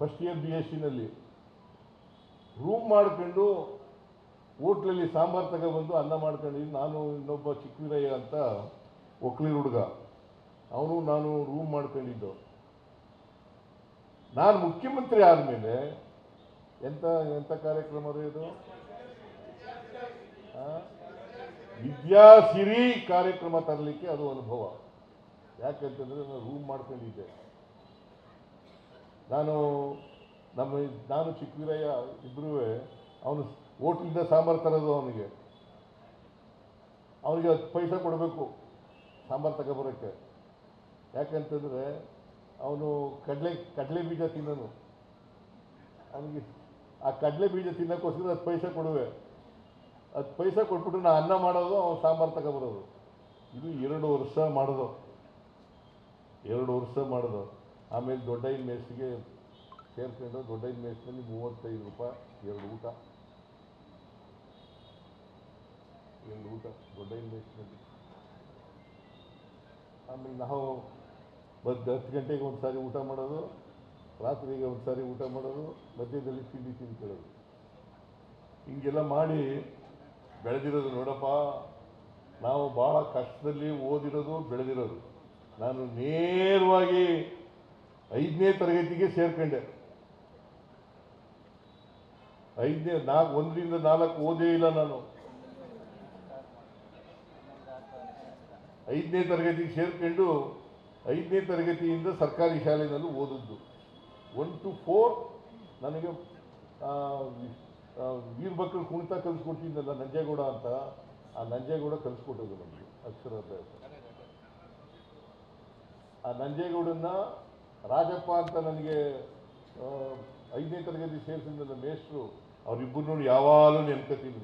First year B S ಸಿನಲ್ಲಿ room ಮಾಡ್ಕೊಂಡು ಹೋಟ್ಲಲ್ಲಿ ಸಾಂಬಾರು ತಗೊಬಂದು ಅನ್ನ ಮಾಡ್ಕೊಂಡಿದ್ದು ನಾನು ಇನ್ನೊಬ್ಬ ಚಿಕ್ಕವೀರಯ್ಯ ಅಂತ ಒಕ್ಲಿರ್ ಹುಡುಗ. ಅವನು ನಾನು ರೂಮ್ ಮಾಡ್ಕೊಂಡಿದ್ದು. ನಾನು ಮುಖ್ಯಮಂತ್ರಿ ಆದಮೇಲೆ ಎಂಥ ಎಂಥ ಕಾರ್ಯಕ್ರಮ ಇದು? ವಿದ್ಯಾಸಿರಿ ಕಾರ್ಯಕ್ರಮ ತರಲಿಕ್ಕೆ ಅದು ಅನುಭವ. ಯಾಕೆಂತಂದರೆ ನಾನು ರೂಮ್ ಮಾಡ್ಕೊಂಡಿದ್ದೆ. ನಾನು ನಮ್ಮ ನಾನು ಚಿಕ್ಕವೀರಯ್ಯ ಇಬ್ಬರೂ ಅವನು ಓಟ್ಲಿಂದ ಸಾಂಬಾರು ತರೋದು ಅವನಿಗೆ. ಅವನಿಗೆ ಪೈಸೆ ಕೊಡಬೇಕು ಸಾಂಬಾರು ತಗೊಬರೋಕ್ಕೆ. ಯಾಕಂತಂದರೆ ಅವನು ಕಡಲೆ ಕಡಲೆ ಬೀಜ ತಿನ್ನೋನು. ಅವನಿಗೆ ಆ ಕಡಲೆ ಬೀಜ ತಿನ್ನೋಕ್ಕೋಸ್ಕರ ಅದು ಪೈಸೆ ಕೊಡುವೆ. ಅದು ಪೈಸೆ ಕೊಟ್ಬಿಟ್ಟು ನಾನು ಅನ್ನ ಮಾಡೋದು, ಅವ್ನು ಸಾಂಬಾರು ತಗೊಬರೋದು. ಇದು ಎರಡು ವರ್ಷ ಮಾಡೋದು. ಎರಡು ವರ್ಷ ಮಾಡೋದು. ಆಮೇಲೆ ದೊಡ್ಡೈನ ಮೇಸ್ಗೆ ಸೇರ್ಕೊಂಡು ದೊಡ್ಡೈನ ಮೇಸ್ಟ್ನಲ್ಲಿ ಮೂವತ್ತೈದು ರೂಪಾಯಿ, ಎರಡು ಊಟ. ಎರಡು ಊಟ ದೊಡ್ಡೈನ ಮೇಸ್ಟ್ನಲ್ಲಿ ಆಮೇಲೆ ನಾವು ಮಧ್ಯ ಹತ್ತು ಗಂಟೆಗೆ ಒಂದು ಸಾರಿ ಊಟ ಮಾಡೋದು, ರಾತ್ರಿಗೆ ಒಂದು ಸಾರಿ ಊಟ ಮಾಡೋದು, ಮಧ್ಯದಲ್ಲಿ ತಿಂಡಿ ತಿನ್ಕೊಳ್ಳೋದು. ಹಿಂಗೆಲ್ಲ ಮಾಡಿ ಬೆಳೆದಿರೋದು ನೋಡಪ್ಪ, ನಾವು ಭಾಳ ಕಷ್ಟದಲ್ಲಿ ಓದಿರೋದು ಬೆಳೆದಿರೋದು. ನಾನು ನೇರವಾಗಿ ಐದನೇ ತರಗತಿಗೆ ಸೇರ್ಕೊಂಡೆ. ಐದನೇ ನಾಲ್ಕು ಒಂದರಿಂದ ನಾಲ್ಕು ಓದೇ ಇಲ್ಲ ನಾನು. ಐದನೇ ತರಗತಿಗೆ ಸೇರ್ಕೊಂಡು ಐದನೇ ತರಗತಿಯಿಂದ ಸರ್ಕಾರಿ ಶಾಲೆಯಲ್ಲಿ ಓದಿದ್ದು. ಒನ್ ಟು ಫೋರ್ ನನಗೆ ಆ, ಕುಣಿತ ಕಲಿಸ್ಕೊಟ್ಟಿದ್ದಲ್ಲ ನಂಜೇಗೌಡ ಅಂತ ಆ ನಂಜೇಗೌಡ ಕಲಿಸ್ಕೊಟ್ಟದ್ದು ನಮಗೆ ಅಕ್ಷರಾಭ್ಯಾಸ. ಆ ನಂಜೇಗೌಡನ್ನ ರಾಜಪ್ಪ ಅಂತ ನನಗೆ ಐದನೇ ತರಗತಿ ಸೇರಿಸಿದ ಮೇಷ್ಟ್ರು ಅವರಿಬ್ಬರು ಯಾವಾಗಲೂ ನೆನ್ಕತೀನಿ.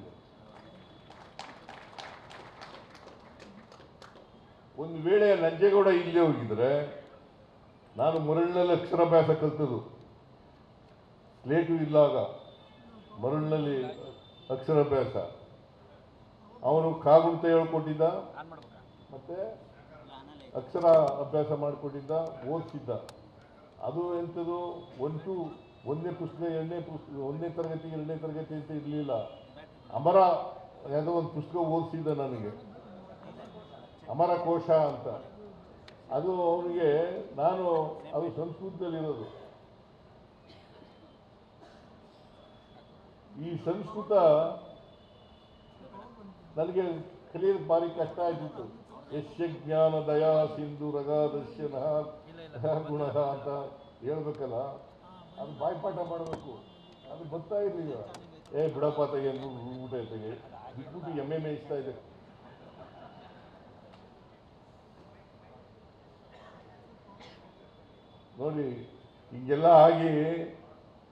ಒಂದು ವೇಳೆ ನಂಜೇಗೌಡ ಇಲ್ಲೇ ಹೋಗಿದ್ರೆ ನಾನು ಮರಳಿನಲ್ಲಿ ಅಕ್ಷರಾಭ್ಯಾಸ ಕಲ್ತದ್ದು. ಸ್ಲೇಟು ಇಲ್ಲಾಗ ಮರಳಿನಲ್ಲಿ ಅಕ್ಷರಾಭ್ಯಾಸ. ಅವನು ಕಾಗುಣಿತ ಹೇಳ್ಕೊಟ್ಟಿದ್ದ ಮತ್ತೆ ಅಕ್ಷರ ಅಭ್ಯಾಸ ಮಾಡಿಕೊಟ್ಟಿದ್ದ ಓದಿಸಿದ್ದ. ಅದು ಎಂಥದ್ದು ಒನ್ ಟು ಒಂದನೇ ಪುಸ್ತಕ ಎರಡನೇ ಪುಸ್ತಕ ಒಂದನೇ ತರಗತಿ, ಎರಡನೇ ತರಗತಿ ಅಂತ ಇರಲಿಲ್ಲ. ಅಮರ ಯಾವುದೋ ಒಂದು ಪುಸ್ತಕ ಓದಿಸಿದ್ದ ನನಗೆ. ಅಮರ ಕೋಶ ಅಂತ. ಅದು ಅವನಿಗೆ, ನಾನು ಅದು ಸಂಸ್ಕೃತದಲ್ಲಿರೋದು. ಈ ಸಂಸ್ಕೃತ ನನಗೆ ಕಲಿಯೋದು ಭಾರಿ ಕಷ್ಟ ಆಗಿತ್ತು ಯಶ್ಯ ಜ್ಞಾನ ದಯಾ ಸಿಂಧು ರಗಾದಶ್ಯ ನಹ ಗುಣ ಅಂತ ಹೇಳ್ಬೇಕಲ್ಲ? ಅದು ಬಾಯ್ಪಾಠ ಮಾಡಬೇಕು. ಅದು ಬರ್ತಾ ಇರಲಿಲ್ಲ. ಏ ಬಿಡಪ್ಪ ತೆಗೆ ಊಟ ತೆಗೆ ಬಿಟ್ಬಿಟ್ಟು ಎಮ್ಮೆ ಮೇಯಿಸ್ತಾ ಇದೆ ನೋಡಿ, ಹೀಗೆಲ್ಲ ಆಗಿ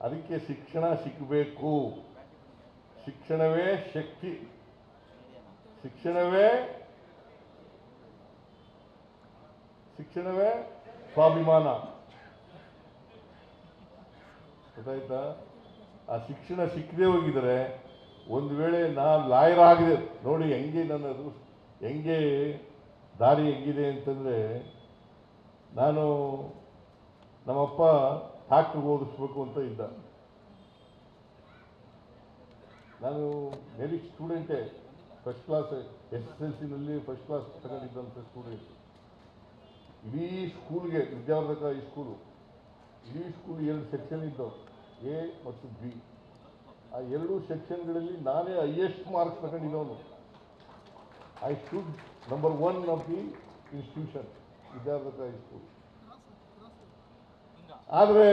ಅದಕ್ಕೆ ಶಿಕ್ಷಣ ಸಿಕ್ಕಬೇಕು ಶಿಕ್ಷಣವೇ ಶಕ್ತಿ. ಶಿಕ್ಷಣವೇ ಶಿಕ್ಷಣವೇ ಸ್ವಾಭಿಮಾನ. ಗೊತ್ತಾಯ್ತಾ? ಆ ಶಿಕ್ಷಣ ಸಿಕ್ಕದೇ ಹೋಗಿದರೆ ಒಂದು ವೇಳೆ ನಾನು ಲಾಯರ್ ಆಗಿದೆ, ನೋಡಿ ಹೆಂಗೆ ನನ್ನದು ಹೆಂಗೆ ದಾರಿ ಹೆಂಗಿದೆ ಅಂತಂದರೆ ನಾನು ನಮ್ಮಪ್ಪ ಟ್ಯಾಕ್ಟ್ರಿಗೆ ಓದಿಸ್ಬೇಕು ಅಂತ ಇದ್ದ. ನಾನು medic ಸ್ಟೂಡೆಂಟೇ first class S S L ಸಿನಲ್ಲಿ first class ತಗೊಂಡಿದ್ದಂಥ ಸ್ಟೂಡೆಂಟ್ ಇಡೀ ಸ್ಕೂಲ್ಗೆ ವಿದ್ಯಾವರ್ಧಕ ಈ ಸ್ಕೂಲು ಇಡೀ ಸ್ಕೂಲ್ ಎರಡು ಸೆಕ್ಷನ್ ಇದ್ದವು ಎ ಮತ್ತು ಬಿ ಆ ಎರಡೂ ಸೆಕ್ಷನ್ಗಳಲ್ಲಿ ನಾನೇ highest marks ತಗೊಂಡಿದ್ದವನು I should number one of the institution Vidyavardhaka high school ಆದರೆ,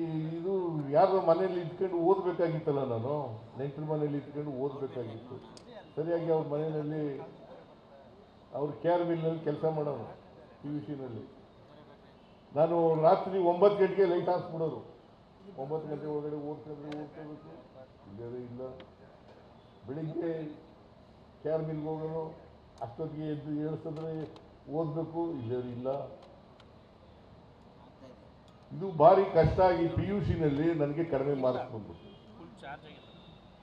ಈ ಇದು ಯಾರ ಮನೇಲಿ ಇದ್ಕೊಂಡು ಓದಬೇಕಾಗಿತ್ತಲ್ಲ ನಾನು? ನೆಂಟರ ಮನೇಲಿ ಇದ್ಕೊಂಡು ಓದಬೇಕಾಗಿತ್ತು. ಸರಿಯಾಗಿ ಅವ್ರ ಮನೆಯಲ್ಲಿ, ಅವ್ರ ಕೇರ್ ಮಿಲ್ನಲ್ಲಿ ಕೆಲಸ ಮಾಡೋನು ಪಿ ಯು ಸಿನಲ್ಲಿ ನಾನು ರಾತ್ರಿ ಒಂಬತ್ತು ಗಂಟೆಗೆ ಲೈಟ್ ಹಾಕ್ಸ್ಬಿಡೋದು ಒಂಬತ್ತು ಗಂಟೆ ಒಳಗಡೆ ಓದ್ಕೊಂಡ್ರೆ ಓದ್ಕೋಬೇಕು ಇಲ್ಲದೇ ಇಲ್ಲ. ಬೆಳಿಗ್ಗೆ ಕ್ಯಾರ್ ಮಿಲ್ಗೆ ಹೋಗೋನು ಅಷ್ಟೊತ್ತಿಗೆ ಎದ್ದು ಏಳ್ಸಿದ್ರೆ ಓದಬೇಕು. ಇಲ್ಲದೇ ಇಲ್ಲ. ಇದು ಭಾರಿ ಕಷ್ಟ ಆಗಿ ಪಿ ಯು ಸಿನಲ್ಲಿ ನನಗೆ ಕಡಿಮೆ ಮಾರ್ಕ್ಸ್ ಬಂದ್ಬಿಟ್ಟು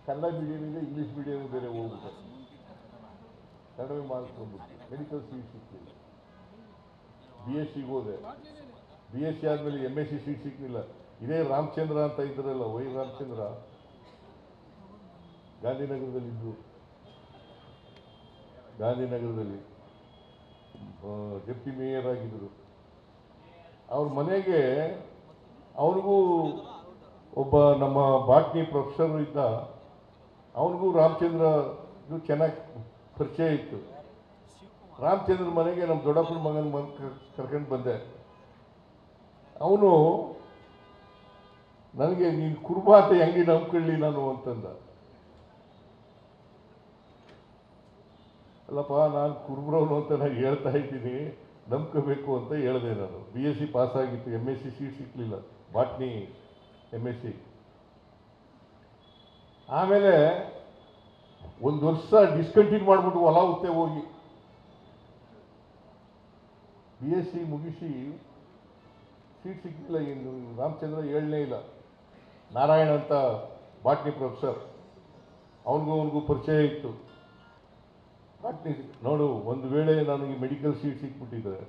ಕನ್ನಡ ಮೀಡಿಯಂ ಇದೆ ಇಂಗ್ಲೀಷ್ ಮೀಡಿಯಂ ಬೇರೆ ಹೋಗ್ಬಿಟ್ಟು ಕಡಿಮೆ ಮಾರ್ಕ್ಸ್ ಬಂದ್ಬಿಟ್ಟು ಮೆಡಿಕಲ್ ಸೀಟ್ ಸಿಕ್ಕಿಲ್ಲ ಬಿ ಎಸ್ ಸಿಗೆ ಹೋದೆ. ಬಿ ಎಸ್ ಸಿ ಆದಮೇಲೆ ಎಂ ಎಸ್ ಸಿ ಸೀಟ್ ಸಿಕ್ಕಲಿಲ್ಲ ಇದೇ ರಾಮಚಂದ್ರ ಅಂತ ಇದ್ರಲ್ಲ, ವೈ ರಾಮಚಂದ್ರ. ಗಾಂಧಿನಗರದಲ್ಲಿ ಇದ್ರು ಗಾಂಧಿನಗರದಲ್ಲಿ. ಡೆಪ್ಟಿ ಮೇಯರ್ ಆಗಿದ್ದರು. ಅವ್ರ ಮನೆಗೆ ಅವ್ರಿಗೂ ಒಬ್ಬ ನಮ್ಮ ಬಾಟ್ನಿ ಪ್ರೊಫೆಸರ್ ಇದ್ದ ಅವನಿಗೂ ರಾಮಚಂದ್ರ ಇದು ಚೆನ್ನಾಗಿ ಪರಿಚಯ ಇತ್ತು. ರಾಮಚಂದ್ರ ಮನೆಗೆ ನಮ್ಮ ದೊಡ್ಡಪ್ಪನ ಮಗನ ಕರ್ಕೊಂಡು ಬಂದೆ. ಅವನು, ನನಗೆ ನೀನು ಕುರುಬಾತೆ ಹೆಂಗೆ ನಂಬ್ಕೊಳ್ಳಿ ನಾನು? ಅಂತಂದ. ಅಲ್ಲಪ್ಪ, ನಾನು ಕುರುಬ್ರವನು ಅಂತ ನಾನು ಹೇಳ್ತಾ ಇದ್ದೀನಿ. ನಂಬ್ಕೋಬೇಕು ಅಂತ ಹೇಳಿದೆ ನಾನು. ಬಿ ಎಸ್ ಸಿ ಪಾಸ್ ಆಗಿತ್ತು. ಎಂ ಎಸ್ ಸಿ ಸೀಟ್ ಸಿಕ್ಕಲಿಲ್ಲ ಬಾಟ್ನಿ ಎಂ ಎಸ್ ಸಿ ಆಮೇಲೆ ಒಂದು ವರ್ಷ ಡಿಸ್ಕಂಟಿನ್ಯೂ ಮಾಡಿಬಿಟ್ಟು ಹೊಲ ಹುತ್ತೆ ಹೋಗಿ. ಬಿ ಎಸ್ ಸಿ ಮುಗಿಸಿ ಸೀಟ್ ಸಿಕ್ಕಿಲ್ಲ ಇನ್ನು. ರಾಮಚಂದ್ರ ಏಳನೇ ಇಲ್ಲ. ನಾರಾಯಣ ಅಂತ ಬಾಟ್ನಿ ಪ್ರೊಫೆಸರ್. ಅವ್ರಿಗೂ ಅವ್ರಿಗೂ ಪರಿಚಯ ಇತ್ತು. ಬಾಟ್ನಿ ನೋಡು, ಒಂದು ವೇಳೆ ನನಗೆ ಮೆಡಿಕಲ್ ಸೀಟ್ ಸಿಕ್ಬಿಟ್ಟಿದ್ರೆ,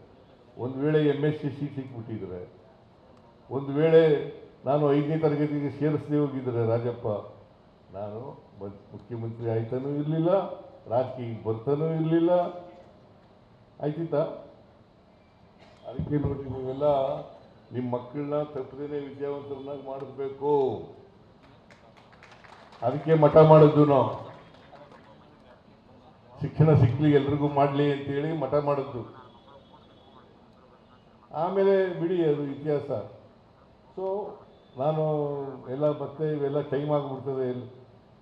ಒಂದು ವೇಳೆ ಎಂ ಎಸ್ ಸಿ ಸೀಟ್ ಸಿಕ್ಬಿಟ್ಟಿದ್ರೆ, ಒಂದು ವೇಳೆ ನಾನು ಐದನೇ ತರಗತಿಗೆ ಸೇರಿಸದೇ ಹೋಗಿದ್ದರೆ ರಾಜಪ್ಪ, ನಾನು ಮುಖ್ಯಮಂತ್ರಿ ಆಯ್ತಾನೂ ಇರಲಿಲ್ಲ ರಾಜಕೀಯ ಬರ್ತಾನೂ ಇರಲಿಲ್ಲ. ಆಯ್ತಿತ್ತಾ? ಅದಕ್ಕೆ ನೋಡಿ ನೀವೆಲ್ಲ ನಿಮ್ಮ ಮಕ್ಕಳನ್ನ ತಪ್ಪದೇನೆ ವಿದ್ಯಾವಂತರನ್ನಾಗಿ ಮಾಡಿಸ್ಬೇಕು ಅದಕ್ಕೆ ಮಠ ಮಾಡಿದ್ದು ನಾವು. ಶಿಕ್ಷಣ ಸಿಕ್ಕಲಿ ಎಲ್ರಿಗೂ ಮಾಡಲಿ ಅಂತೇಳಿ ಮಠ ಮಾಡಿದ್ದು ಆಮೇಲೆ ಬಿಡಿ ಅದು ಇತಿಹಾಸ. ಸೊ ನಾನು ಎಲ್ಲ ಮತ್ತೆ ಇವೆಲ್ಲ ಟೈಮ್ ಆಗಿಬಿಡ್ತದೆ.